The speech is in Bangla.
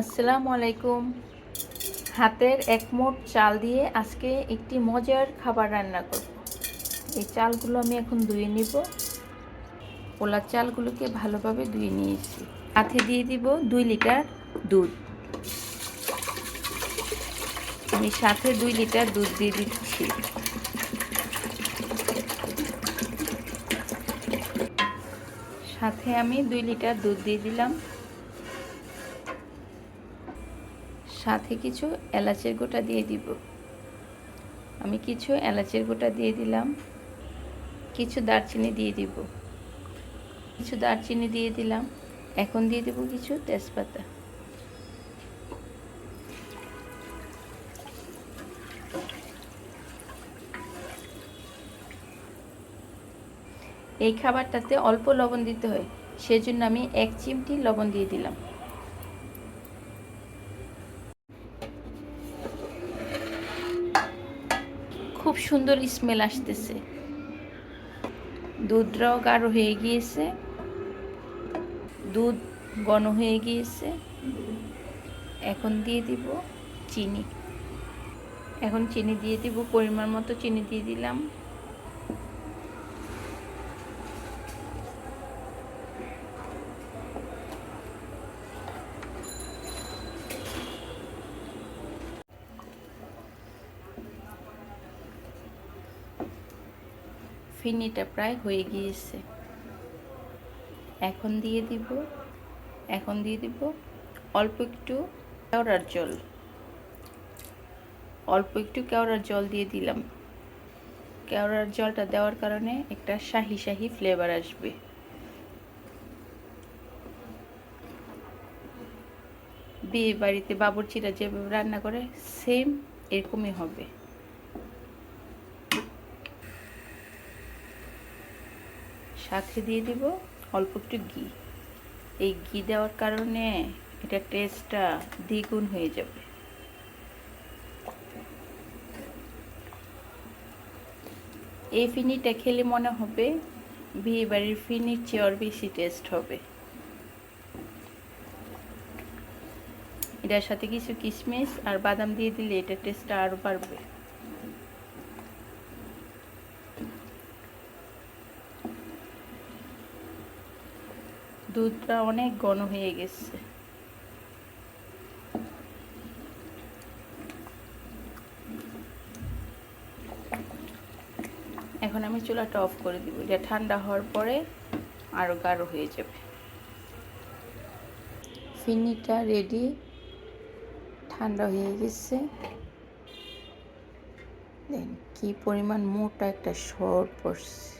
আসসালামু আলাইকুম। হাতের এক মোট চাল দিয়ে আজকে একটি মজার খাবার রান্না করব। এই চালগুলো আমি এখন ধুয়ে নিব। পোলার চালগুলোকে ভালোভাবে ধুয়ে নিয়েছি। সাথে দিয়ে দিব দুই লিটার দুধ। আমি সাথে দুই লিটার দুধ দিয়ে দিচ্ছি। সাথে আমি দুই লিটার দুধ দিয়ে দিলাম। সাথে কিছু এলাচের গোটা দিয়ে দিব। আমি কিছু এলাচের গোটা দিয়ে দিলাম। কিছু দারচিনি দিয়ে দিব। কিছু দারচিনি দিয়ে দিলাম। এখন দিয়ে দেব কিছু তেজপাতা। এই খাবারটাতে অল্প লবণ দিতে হয়। সেজন্য আমি এক চিমটি লবণ দিয়ে দিলাম। খুব সুন্দর স্মেল আসতেছে। দুধটাও গাঢ় হয়ে গিয়েছে। দুধ ঘন হয়ে গিয়েছে। এখন দিয়ে দিব চিনি। এখন চিনি দিয়ে দিব, পরিমাণ মতো চিনি দিয়ে দিলাম। ফিনিটা প্রায় হয়ে গিয়েছে। এখন দিয়ে দিব, এখন দিয়ে দিব অল্প একটু কেওড়ার জল। অল্প একটু কেওড়ার জল দিয়ে দিলাম। কেওড়ার জলটা দেওয়ার কারণে একটা শাহি শাহি ফ্লেভার আসবে। বিয়ে বাড়িতে বাবুর্চিরা যেভাবে রান্না করে সেম এরকমই হবে। সাথে দিয়ে দিব অল্প একটু ঘি। এই ঘি দেওয়ার কারণে এটা টেস্টটা দ্বিগুণ হয়ে যাবে। এই ফিনিটা খেলে মনে হবে বিয়ে বাড়ির ফিনির চেয়ে আর বেশি টেস্ট হবে। এটার সাথে কিছু কিশমিশ আর বাদাম দিয়ে দিলে এটা টেস্টটা আরও বাড়বে। দুধটা অনেক ঘন হয়ে গেছে। এখন আমি চুলাটা অফ করে দিব, এটা ঠান্ডা হওয়ার পরে আরও গাঢ় হয়ে যাবে। ফিনিটা রেডি ঠান্ডা হয়ে গেছে। দেন কি পরিমাণ মোটা একটা শর্ট পড়ছে